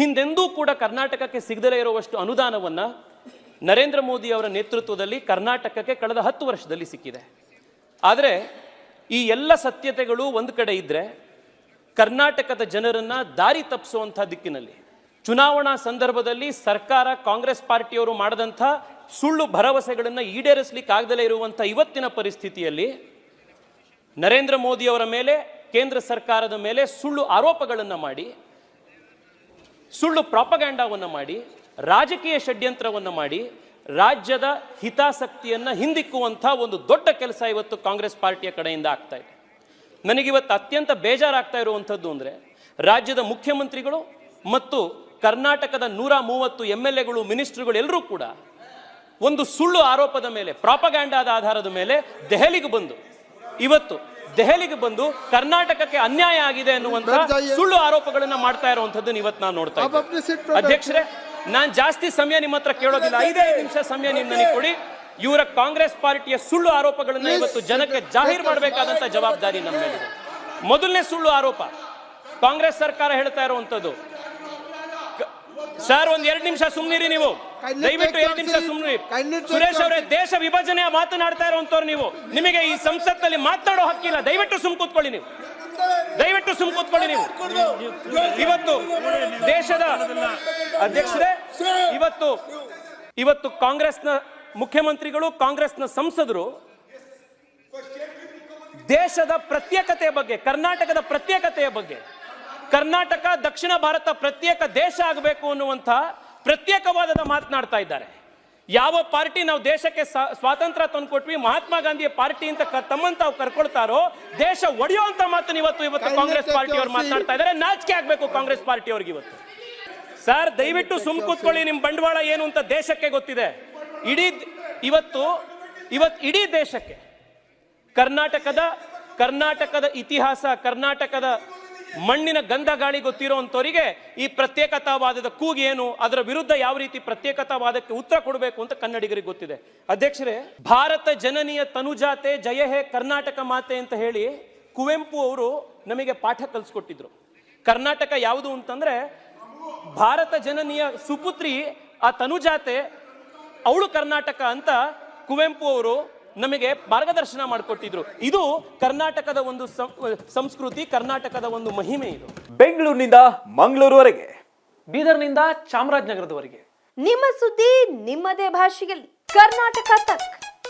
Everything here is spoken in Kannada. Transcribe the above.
ಹಿಂದೆಂದೂ ಕೂಡ ಕರ್ನಾಟಕಕ್ಕೆ ಸಿಗದಲೇ ಇರುವಷ್ಟು ಅನುದಾನವನ್ನು ನರೇಂದ್ರ ಮೋದಿ ಅವರ ನೇತೃತ್ವದಲ್ಲಿ ಕರ್ನಾಟಕಕ್ಕೆ ಕಳೆದ ಹತ್ತು ವರ್ಷದಲ್ಲಿ ಸಿಕ್ಕಿದೆ. ಆದರೆ ಈ ಎಲ್ಲ ಸತ್ಯತೆಗಳು ಒಂದು ಕಡೆ ಇದ್ದರೆ ಕರ್ನಾಟಕದ ಜನರನ್ನು ದಾರಿ ತಪ್ಪಿಸುವಂಥ ದಿಕ್ಕಿನಲ್ಲಿ ಚುನಾವಣಾ ಸಂದರ್ಭದಲ್ಲಿ ಸರ್ಕಾರ ಕಾಂಗ್ರೆಸ್ ಪಾರ್ಟಿಯವರು ಮಾಡದಂಥ ಸುಳ್ಳು ಭರವಸೆಗಳನ್ನು ಈಡೇರಿಸಲಿಕ್ಕೆ ಆಗದಲೇ ಇರುವಂಥ ಇವತ್ತಿನ ಪರಿಸ್ಥಿತಿಯಲ್ಲಿ ನರೇಂದ್ರ ಮೋದಿಯವರ ಮೇಲೆ, ಕೇಂದ್ರ ಸರ್ಕಾರದ ಮೇಲೆ ಸುಳ್ಳು ಆರೋಪಗಳನ್ನು ಮಾಡಿ ಸುಳ್ಳು ಪ್ರಾಪಗ್ಯಾಂಡಾವನ್ನು ಮಾಡಿ, ರಾಜಕೀಯ ಷಡ್ಯಂತ್ರವನ್ನು ಮಾಡಿ, ರಾಜ್ಯದ ಹಿತಾಸಕ್ತಿಯನ್ನು ಹಿಂದಿಕ್ಕುವಂಥ ಒಂದು ದೊಡ್ಡ ಕೆಲಸ ಇವತ್ತು ಕಾಂಗ್ರೆಸ್ ಪಾರ್ಟಿಯ ಕಡೆಯಿಂದ ಆಗ್ತಾ ಇದೆ. ನನಗಿವತ್ತು ಅತ್ಯಂತ ಬೇಜಾರಾಗ್ತಾ ಇರುವಂಥದ್ದು ಅಂದರೆ, ರಾಜ್ಯದ ಮುಖ್ಯಮಂತ್ರಿಗಳು ಮತ್ತು ಕರ್ನಾಟಕದ ನೂರ ಮೂವತ್ತು ಎಂ ಎಲ್ ಎಗಳು, ಮಿನಿಸ್ಟ್ರುಗಳು ಎಲ್ಲರೂ ಕೂಡ ಒಂದು ಸುಳ್ಳು ಆರೋಪದ ಮೇಲೆ ಪ್ರಾಪಗ್ಯಾಂಡಾದ ಆಧಾರದ ಮೇಲೆ ದೆಹಲಿಗೆ ಬಂದು, ಇವತ್ತು ದೆಹಲಿಗೆ ಬಂದು ಕರ್ನಾಟಕಕ್ಕೆ ಅನ್ಯಾಯ ಆಗಿದೆ ಅನ್ನುವಂತ ಸುಳ್ಳು ಆರೋಪಗಳನ್ನ ಮಾಡ್ತಾ ಇರುವಂತದ್ದು ಇವತ್ತು ನಾನು ನೋಡ್ತಾ ಇದ್ದೀನಿ ಅಧ್ಯಕ್ಷರೇ ನಾನು ಜಾಸ್ತಿ ಸಮಯ ನಿಮ್ಮ ಹತ್ರ ಕೇಳೋದಿಲ್ಲ. ಐದೈದು ನಿಮಿಷ ಸಮಯ ನಿಮ್ಮ ಕೊಡಿ. ಇವರ ಕಾಂಗ್ರೆಸ್ ಪಾರ್ಟಿಯ ಸುಳ್ಳು ಆರೋಪಗಳನ್ನ ಇವತ್ತು ಜನಕ್ಕೆ ಜಾಹೀರ್ ಮಾಡಬೇಕಾದಂತ ಜವಾಬ್ದಾರಿ ನಮ್ಮ ಮೇಲಿದೆ ಮೊದಲನೇ ಸುಳ್ಳು ಆರೋಪ. ಕಾಂಗ್ರೆಸ್ ಸರ್ಕಾರ ಹೇಳ್ತಾ ಇರುವಂತದ್ದು ಸರ್ ಒಂದ್ ಎರಡು ನಿಮಿಷ ಸುಮ್ನಿರಿ ನೀವು. ದಯವಿಟ್ಟು ಎರಡು ನಿಮಿಷ ಸುಮ್ನಿ ಸುಮ್ನಿರಿ. ಸುರೇಶ್ ಅವರೇ ದೇಶ ವಿಭಜನೆಯ ಮಾತನಾಡ್ತಾ ಇರುವಂತವ್ರು ನೀವು. ನಿಮಗೆ ಈ ಸಂಸತ್ನಲ್ಲಿ ಮಾತಾಡೋ ಹಕ್ಕಿಲ್ಲ ದಯವಿಟ್ಟು ಸುಮ್ ಕೂತ್ಕೊಳ್ಳಿ ನೀವು. ದಯವಿಟ್ಟು ಸುಮ್ ಕೂತ್ಕೊಳ್ಳಿ ನೀವು. ಇವತ್ತು ದೇಶದ ಅಧ್ಯಕ್ಷರೇ ಇವತ್ತು ಇವತ್ತು ಕಾಂಗ್ರೆಸ್ನ ಮುಖ್ಯಮಂತ್ರಿಗಳು ಕಾಂಗ್ರೆಸ್ನ ಸಂಸದರು ದೇಶದ ಪ್ರತ್ಯೇಕತೆಯ ಬಗ್ಗೆ ಕರ್ನಾಟಕದ ಪ್ರತ್ಯೇಕತೆಯ ಬಗ್ಗೆ ಕರ್ನಾಟಕ ದಕ್ಷಿಣ ಭಾರತ ಪ್ರತ್ಯೇಕ ದೇಶ ಆಗಬೇಕು ಅನ್ನುವಂಥ ಪ್ರತ್ಯೇಕವಾದದ ಮಾತನಾಡ್ತಾ ಇದ್ದಾರೆ. ಯಾವ ಪಾರ್ಟಿ ನಾವು ದೇಶಕ್ಕೆ ಸ್ವಾತಂತ್ರ್ಯ ಸ್ವಾತಂತ್ರ್ಯ ತಂದ್ಕೊಟ್ವಿ ಮಹಾತ್ಮ ಗಾಂಧಿಯ ಪಾರ್ಟಿ ಅಂತ ಕ- ತಮ್ಮನ್ನ ತಾವು ಕರ್ಕೊಳ್ತಾರೋ ದೇಶ ಒಡೆಯುವಂತ ಮಾತನ್ನ ಇವತ್ತು ಇವತ್ತು ಕಾಂಗ್ರೆಸ್ ಪಾರ್ಟಿ ಅವ್ರು ಮಾತನಾಡ್ತಾ ಇದ್ದಾರೆ. ನಾಚಿಕೆ ಆಗ್ಬೇಕು ಕಾಂಗ್ರೆಸ್ ಪಾರ್ಟಿ ಅವ್ರಿಗೆ ಇವತ್ತು. ಸರ್ ದಯವಿಟ್ಟು ಸುಮ್ ಕೂತ್ಕೊಳ್ಳಿ ನಿಮ್ ಬಂಡವಾಳ ಏನು ಅಂತ ದೇಶಕ್ಕೆ ಗೊತ್ತಿದೆ. ಇಡೀ ಇವತ್ತು ಇವತ್ತು ಇಡೀ ದೇಶಕ್ಕೆ ಕರ್ನಾಟಕದ ಕರ್ನಾಟಕದ ಇತಿಹಾಸ ಕರ್ನಾಟಕದ ಮಣ್ಣಿನ ಗಂಧ ಗಾಳಿ ಗೊತ್ತಿರುವಂತವರಿಗೆ ಈ ಪ್ರತ್ಯೇಕತಾವಾದದ ಕೂಗು ಏನು? ಅದರ ವಿರುದ್ಧ ಯಾವ ರೀತಿ ಪ್ರತ್ಯೇಕತಾವಾದಕ್ಕೆ ಉತ್ತರ ಕೊಡಬೇಕು ಅಂತ ಕನ್ನಡಿಗರಿಗೆ ಗೊತ್ತಿದೆ. ಅಧ್ಯಕ್ಷರೇ, ಭಾರತ ಜನನಿಯ ತನುಜಾತೆ ಜಯ ಹೇ ಕರ್ನಾಟಕ ಮಾತೆ ಅಂತ ಹೇಳಿ ಕುವೆಂಪು ಅವರು ನಮಗೆ ಪಾಠ ಕಲಿಸ್ಕೊಟ್ಟಿದ್ರು. ಕರ್ನಾಟಕ ಯಾವುದು ಅಂತಂದ್ರೆ, ಭಾರತ ಜನನಿಯ ಸುಪುತ್ರಿ ಆ ತನುಜಾತೆ, ಅವಳು ಕರ್ನಾಟಕ ಅಂತ ಕುವೆಂಪು ಅವರು ನಮಗೆ ಮಾರ್ಗದರ್ಶನ ಮಾಡಿಕೊಟ್ಟಿದ್ರು. ಇದು ಕರ್ನಾಟಕದ ಒಂದು ಸಂಸ್ಕೃತಿ ಕರ್ನಾಟಕದ ಒಂದು ಮಹಿಮೆ ಇದು. ಬೆಂಗಳೂರಿನಿಂದ ಮಂಗಳೂರುವರೆಗೆ. ಬೀದರ್ನಿಂದ ಚಾಮರಾಜನಗರದವರೆಗೆ. ನಿಮ್ಮ ಸುದ್ದಿ ನಿಮ್ಮದೇ ಭಾಷೆಯಲ್ಲಿ. ಕರ್ನಾಟಕ ತಕ್.